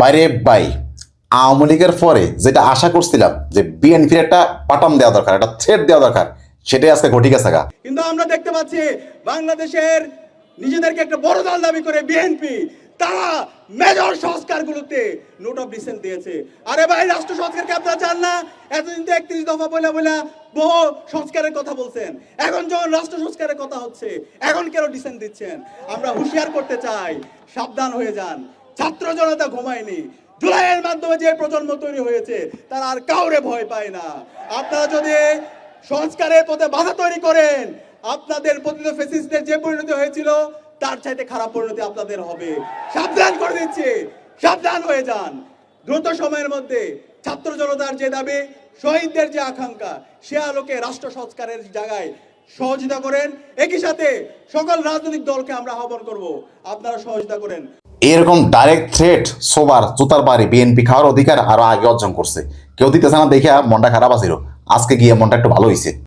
বাইরে বাই। আওয়ামী লীগের পরে যেটা আশা করছিলাম যে বিএনপির একটা পাটাম দেওয়া দরকার, একটা থ্রেড দেওয়া দরকার, সেটাই আজকে ঘটি গেছে কিন্তু আমরা দেখতে পাচ্ছি বাংলাদেশের নিজেদেরকে একটা বড় দল দাবি করে বিএনপি তারা মেজর সংস্কারগুলোতে নোট অফ ডিসেন্ট দিয়েছে। আরে ভাই, রাষ্ট্র সংস্কারকে আপনারা চান না? এতদিন তো একত্রিশ দফা বলে বলে বহু সংস্কারের কথা বলছেন। এখন যখন রাষ্ট্র সংস্কারের কথা হচ্ছে, এখন কেন ডিসেন্ট দিচ্ছেন? আমরা হুঁশিয়ার করতে চাই, সাবধান হয়ে যান। ছাত্র জনতা ঘুমায়নি। জুলাইয়ের মাধ্যমে যে প্রজন্ম তৈরি হয়েছে, তারা আর কাউরে ভয় পায় না। আপনারা যদি সংস্কারের পথে বাধা তৈরি করেন, আপনাদের পতিত ফেসিস্টের যে পরিণতি হয়েছিল, তার চাইতে খারাপ পরিণতি আপনাদের হবে। সাবধান করে দিচ্ছি। সাবধান হয়ে যান। দ্রুত সময়ের মধ্যে ছাত্র জনতার যে দাবি, শহীদদের যে আকাঙ্ক্ষা, সে আলোকে রাষ্ট্র সংস্কারের জায়গায় সহযোগিতা করেন। একই সাথে সকল রাজনৈতিক দলকে আমরা আহ্বান করব। আপনারা সহযোগিতা করেন। এরকম ডাইরেক্ট থ্রেট সোবার জুতার বাড়ি বিএনপি খাওয়ার অধিকার আরও আগে অর্জন করছে। কেউ দিতেছে না, দেখে মনটা খারাপ আছিল আজকে গিয়ে মনটা একটু ভালো হয়েছে